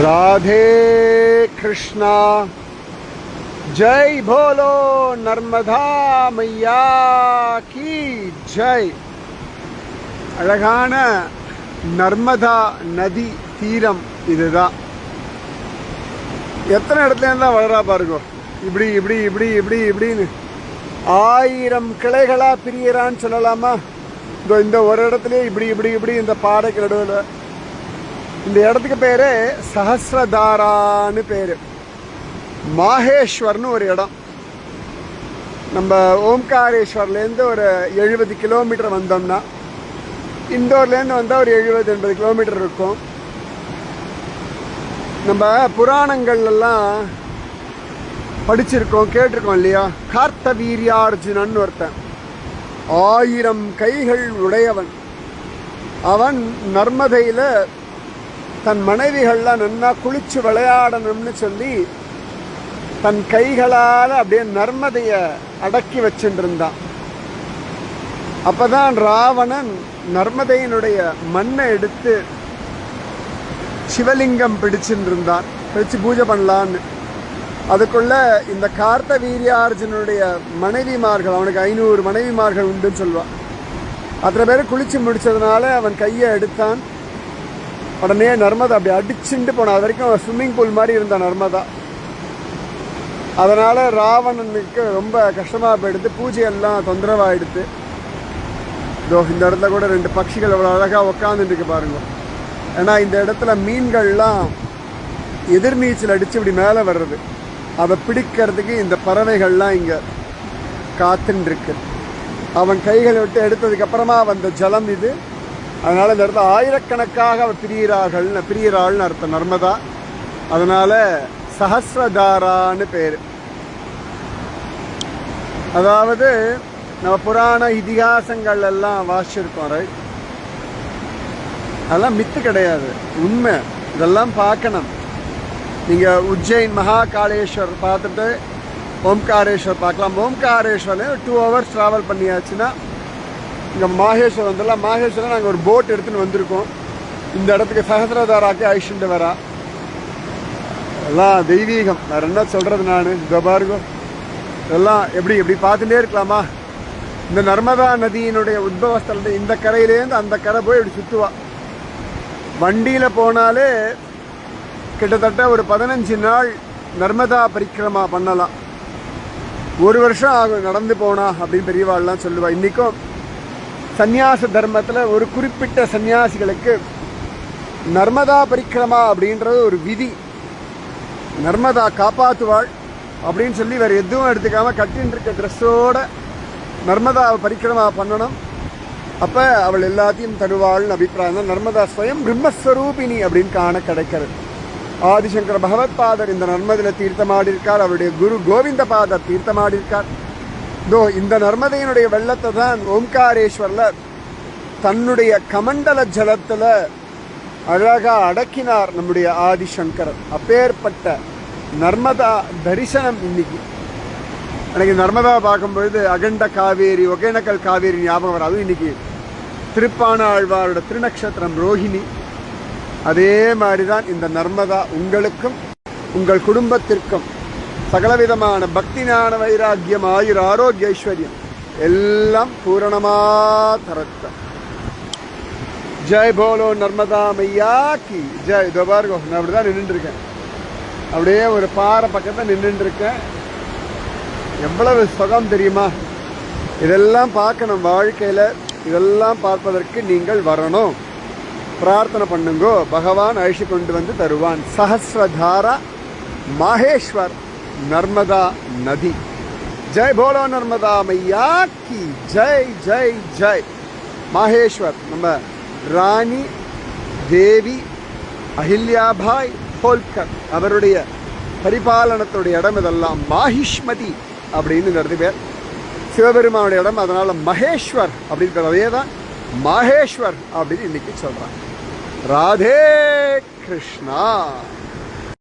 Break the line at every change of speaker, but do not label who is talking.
राधे कृष्णा जय भोलो नर्मदा मैया की ஜெய் அழகான நர்மதா நதி தீரம் இதுதான் எத்தனை இடத்துல இருந்தா வளரா பாருங்க இப்படி இப்படி இப்படி இப்படி இப்படின்னு ஆயிரம் கிளைகளா பிரியறான்னு சொல்லலாமா இதோ இந்த ஒரு இடத்துலயே இப்படி இப்படி இப்படி இந்த பாடைக்கு நடுவில் இந்த இடத்துக்கு பேரு சஹசிரதாரான்னு பேரு. மாஹேஸ்வர்னு ஒரு இடம். நம்ம ஓம்காரேஸ்வர்லேருந்து ஒரு எழுபது கிலோமீட்டர் வந்தோம்னா இந்தோர்லேருந்து வந்தால் ஒரு எழுபது எண்பது கிலோமீட்டர் இருக்கும். நம்ம புராணங்கள்லாம் படிச்சிருக்கோம் கேட்டிருக்கோம் இல்லையா? கார்த்த வீரியார்ஜுனன் ஒருத்தன். ஆயிரம் கைகள் உடையவன். அவன் நர்மதையில் தன் மனைவிகள்லாம் நன்னா குளிச்சு விளையாடணும்னு சொல்லி தன் கைகளால் அப்படியே நர்மதைய அடக்கி வச்சுருந்தான். அப்பதான் ராவணன் நர்மதையினுடைய மண்ணை எடுத்து சிவலிங்கம் பிடிச்சிருந்தான். பிடிச்சு பூஜை பண்ணலான்னு. அதுக்குள்ள இந்த கார்த்த வீரியார்ஜுனுடைய மனைவிமார்கள் அவனுக்கு ஐநூறு மனைவிமார்கள் உண்டுன்னு சொல்லுவான். அத்தனை பேர் குளிச்சு முடிச்சதுனால அவன் கையை எடுத்தான். உடனே நர்மதா அப்படி அடிச்சுட்டு போனான். அது வரைக்கும் ஸ்விம்மிங் பூல் மாதிரி இருந்த நர்மதா. அதனால ராவணனுக்கு ரொம்ப கஷ்டமாக போயிடுது. பூஜை எல்லாம் இதோ இந்த இடத்துல கூட ரெண்டு பட்சிகள் அவ்வளோ அழகாக உக்காந்துட்டு இருக்கு பாருங்க. ஏன்னா இந்த இடத்துல மீன்கள்லாம் எதிர்நீச்சல் அடித்து இப்படி மேலே வர்றது. அதை பிடிக்கிறதுக்கு இந்த பறவைகள்லாம் இங்கே காத்துன்னு இருக்கு அவன் கைகளை விட்டு எடுத்ததுக்கப்புறமா வந்த ஜலம் இது. அதனால் இந்த இடத்துல ஆயிரக்கணக்காக அவர் பிரியிறார்கள் பிரியிறாள்னு அர்த்தம் நர்மதா. அதனால சஹசிரதாரான்னு பேர். அதாவது நம்ம புராண இதிகாசங்கள் எல்லாம் வாசிச்சிருக்கோம் ரைட் அதெல்லாம் மித்து கிடையாது உண்மை. இதெல்லாம் பார்க்கணும். நீங்கள் உஜ்ஜைன் மகாகாளேஸ்வர் பார்த்துட்டு ஓம்காரேஸ்வர் பார்க்கலாம். ஓம்காரேஸ்வரில் டூ ஹவர்ஸ் ட்ராவல் பண்ணியாச்சுன்னா இங்கே மாஹேஸ்வரம் வந்துடலாம் மாஹேஸ்வரம் நாங்கள் ஒரு போட் எடுத்துன்னு வந்திருக்கோம். இந்த இடத்துக்கு சகசிரதாராக்கே அழிச்சுட்டு வரா. எல்லாம் தெய்வீகம். வேறு என்ன சொல்கிறது நான்? இந்த பாருங்க. இதெல்லாம் எப்படி எப்படி பார்த்துட்டே இருக்கலாமா? இந்த நர்மதா நதியினுடைய உத்பவஸ்தலத்தை இந்த கரையிலேருந்து அந்த கரை போய் இப்படி சுற்றுவா வண்டியில் போனாலே கிட்டத்தட்ட ஒரு பதினஞ்சு நாள் நர்மதா பரிக்கிரமா பண்ணலாம். ஒரு வருஷம் ஆகும் நடந்து போனா அப்படின்னு பெரியவாள்லாம் சொல்லுவா. இன்றைக்கும் சந்நியாச தர்மத்தில் ஒரு குறிப்பிட்ட சந்நியாசிகளுக்கு நர்மதா பரிக்கிரமா அப்படின்றது ஒரு விதி. நர்மதா காப்பாற்றுவாள் அப்படின்னு சொல்லி வேறு எதுவும் எடுத்துக்காமல் கட்டின்னு இருக்க ட்ரெஸ்ஸோட நர்மதா பரிக்கிரமா பண்ணணும். அப்போ அவள் எல்லாத்தையும் தருவாள்னு அபிப்பிராயம் தான். நர்மதா ஸ்வயம் பிரம்மஸ்வரூபிணி அப்படின்னு காண கிடைக்கிறது. ஆதிசங்கர பகவத்பாதர் இந்த நர்மதில தீர்த்தமாடியிருக்கார். அவருடைய குரு கோவிந்த பாதர் தீர்த்தமாடியிருக்கார். இதோ இந்த நர்மதையினுடைய வெள்ளத்தை தான் ஓம்காரேஸ்வரில் தன்னுடைய கமண்டல ஜலத்தில் அழகா அடக்கினார் நம்முடைய ஆதிசங்கரர். அப்பேற்பட்ட நர்மதா தரிசனம் இன்னைக்கு. எனக்கு நர்மதா பார்க்கும்பொழுது அகண்ட காவேரி ஒகேனக்கல் காவேரி ஞாபகம் வரும் அதுவும் இன்னைக்கு திருப்பானாழ்வாரோட திருநக்ஷத்திரம் ரோஹிணி. அதே மாதிரி தான் இந்த நர்மதா உங்களுக்கும் உங்கள் குடும்பத்திற்கும் சகலவிதமான பக்தி ஞான வைராக்கியம் ஆயுர் ஆரோக்கிய ஐஸ்வர்யம். எல்லாம் பூரணமா தரத்த ஜெய் போலோ நர்மதா மையா கி. ஜெய். இதோ பாருங்க நான் அப்படிதான் நின்றுட்டு இருக்கேன் அப்படியே ஒரு பாறை பக்கத்தில் நின்றுட்டு இருக்கேன் எவ்வளவு சுகம் தெரியுமா? இதெல்லாம் பார்க்கணும் வாழ்க்கையில். இதெல்லாம் பார்ப்பதற்கு நீங்கள் வரணும். பிரார்த்தனை பண்ணுங்கோ. பகவான் அழிச்சு கொண்டு வந்து தருவான். சஹசிரதாரா மாஹேஸ்வர் நர்மதா நதி. ஜெய் போலோ நர்மதா மையா கி ஜெய் ஜெய் ஜெய். மாஹேஸ்வர் நம்ம ராணி தேவி அஹில்யாபாய் ஹோல்கர் அவருடைய பரிபாலனத்துடைய இடம் இதெல்லாம் மாஹிஷ்மதி அப்படின்னு இந்த பேர். சிவபெருமானுடைய இடம் அதனால் மகேஸ்வர் அப்படின்னு அதே தான் மாஹேஸ்வர் அப்படின்னு இன்னைக்கு சொல்கிறான் ராதே கிருஷ்ணா.